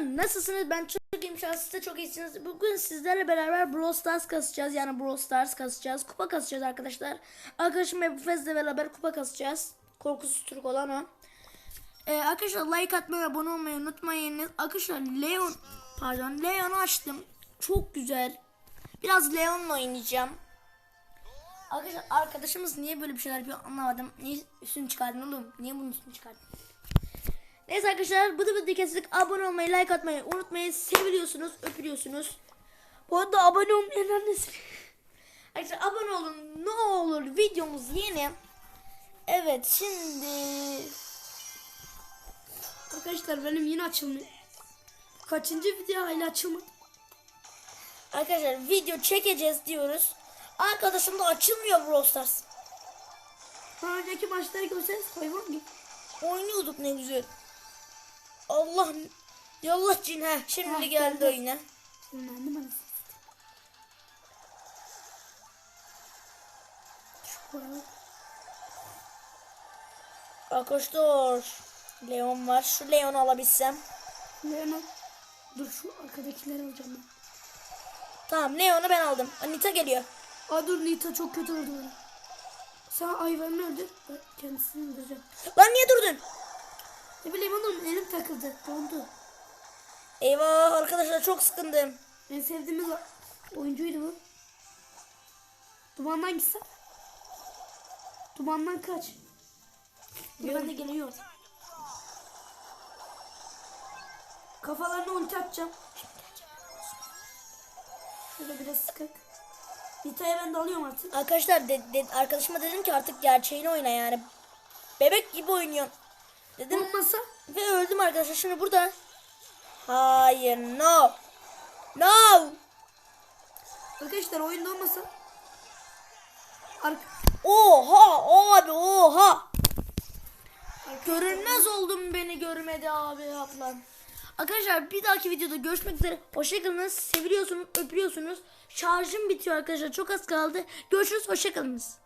nasılsınız? Ben çok iyiyim. Şu an siz de çok iyisiniz. Bugün sizlerle beraber Brawl Stars kasacağız. Yani Brawl Stars kasacağız. Kupa kasacağız arkadaşlar. Arkadaşım Ebu Fez'le beraber kupa kasacağız. Korkusuz Türk olan o. Ee, arkadaşlar like atmayı, abone olmayı unutmayın. Arkadaşlar Leon, pardon Leon'u açtım. Çok güzel. Biraz Leon'la oynayacağım. Arkadaşlar arkadaşımız niye böyle bir şeyler yapıyor anlamadım. Niye üstünü çıkardın oğlum? Niye bunun üstünü çıkardın? Neyse arkadaşlar bıdı bıdı kestik. Abone olmayı, like atmayı unutmayın. Seviliyorsunuz, öpülüyorsunuz. Bu arada abone olmayan annesi. Arkadaşlar abone olun ne olur videomuz yeni. Evet şimdi Arkadaşlar benim yine açılmıyor. Kaçıncı video hala açılmadı? arkadaşlar video çekeceğiz diyoruz. Arkadaşım da açılmıyor Brawl Stars. Önceki maçları görseniz hayvan gibi. Oynuyorduk ne güzel. Allah yallah cin ha şimdi Ha, geldi oyuna. Sinirlendim anasını. Arkadaşlar Leon var. Şu Leon'u alabilsem. Leon'a. Dur şu arkadakileri alacağım ben. Tamam Leon'u ben aldım. Anita geliyor. Aa dur Nita çok kötü öldü. Sen hayvanını öldür. Ben kendisini öldüreceğim. Lan niye durdun? Ne bileyim oğlum elim takıldı. Dondu. Eyvah arkadaşlar çok sıkındım. En sevdiğimiz oyuncuydu bu. Dumandan gitsen. Dumandan kaç. Dur ben de geliyor. Kafalarına ulti atacağım. Şöyle biraz sıkık. Nita'ya ben de alıyorum artık. Arkadaşlar de, de- arkadaşıma dedim ki artık gerçeğini oyna yani. Bebek gibi oynuyorsun. Dedim Olmasa ve öldüm arkadaşlar. Şimdi burada. Hayır no. No. arkadaşlar oyunda olmasa Ark Oha abi oha. Görünmez oldum beni görmedi abi ablam. Arkadaşlar bir dahaki videoda görüşmek üzere. Hoşçakalınız. Seviliyorsunuz, öpüyorsunuz. Şarjım bitiyor arkadaşlar. Çok az kaldı. Görüşürüz. Hoşçakalınız.